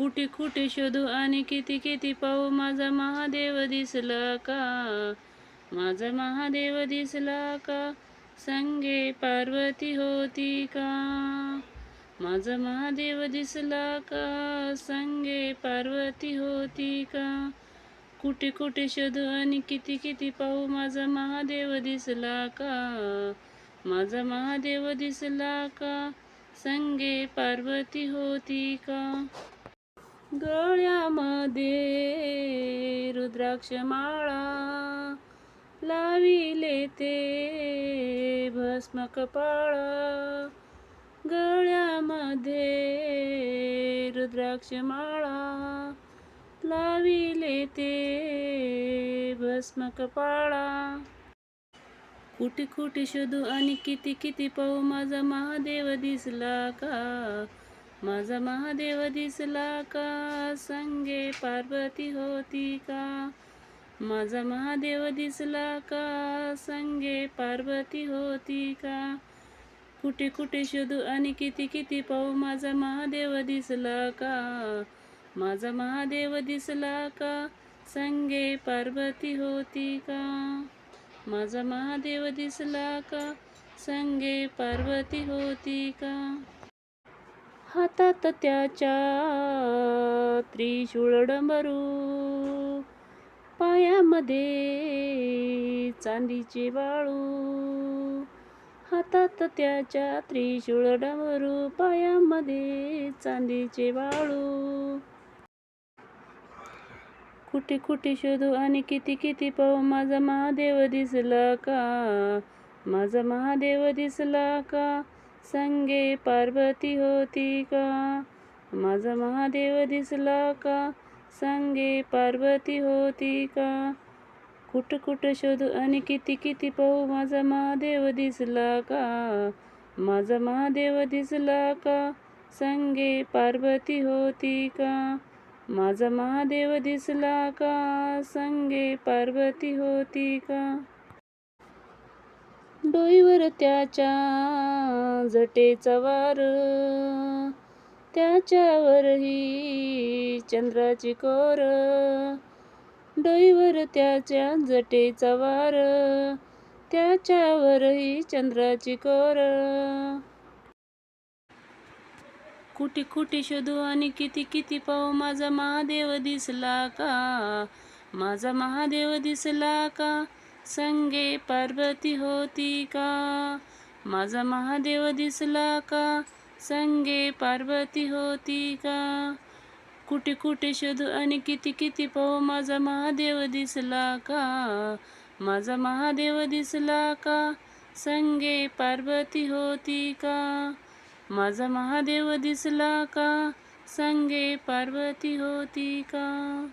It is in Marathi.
कुठे कुठे शोधू आणि किती किती पाहू? माझा महादेव दिसला का? माझा महादेव दिसला का? संगे पार्वती होती का? माझा महादेव दिसला का? संगे पार्वती होती का? कुठे कुठे शोधू आणि किती किती पाहू? माझा महादेव दिसला का? माझा महादेव दिसला का? संगे पार्वती होती का? गळ्यामध्ये रुद्राक्ष माळा लाविले ते भस्म कपाळा गळ्यामध्ये रुद्राक्ष माळा लाविले ते भस्म कपाळा कुठे कुठे शोधू आणि किती किती पाहू माझा महादेव दिसला का? माझा महादेव दिसला का? संगे पार्वती होती का? माझा महादेव दिसला का? संगे पार्वती होती का? कुठे कुठे शोधू आणि किती किती पाहू माझा महादेव दिसला का? माझा महादेव दिसला का? संगे पार्वती होती का? माझा महादेव दिसला का? संगे पार्वती होती का? हातात त्याच्या त्रिशूळ डंबरू. पायामध्ये चांदीचे वाळू. हातात त्याच्या त्रिशूळ डमरू पायामध्ये चांदीचे वाळू. कुठे कुठे शोधू आणि किती किती पाहू. माझा महादेव दिसला का? माझा महादेव दिसला का? संगे पार्वती होती का? माझा महादेव दिसला का? संगे पार्वती होती का? कुठं कुठं शोधू आणि किती किती पाहू माझा महादेव दिसला का? माझा महादेव दिसला का? संगे पार्वती होती का? माझा महादेव दिसला का? संगे पार्वती होती का? डोईवर त्याच्या जटेचा वार. त्याच्यावरही चंद्राची कोर. डोईवर त्याच्या जटेचा वार. त्याच्यावरही चंद्राची कोर. कुठे कुठे शोधू आणि किती किती पाहू माझा महादेव दिसला का? माझा महादेव दिसला का? संगे पार्वती होती का? माझा महादेव दिसला का? संगे पार्वती होती का? कुठे कुठे शोधू आणि किती किती पाहू माझा महादेव दिसला का? माझा महादेव दिसला का? संगे पार्वती होती का? माझा महादेव दिसला का? संगे पार्वती होती का?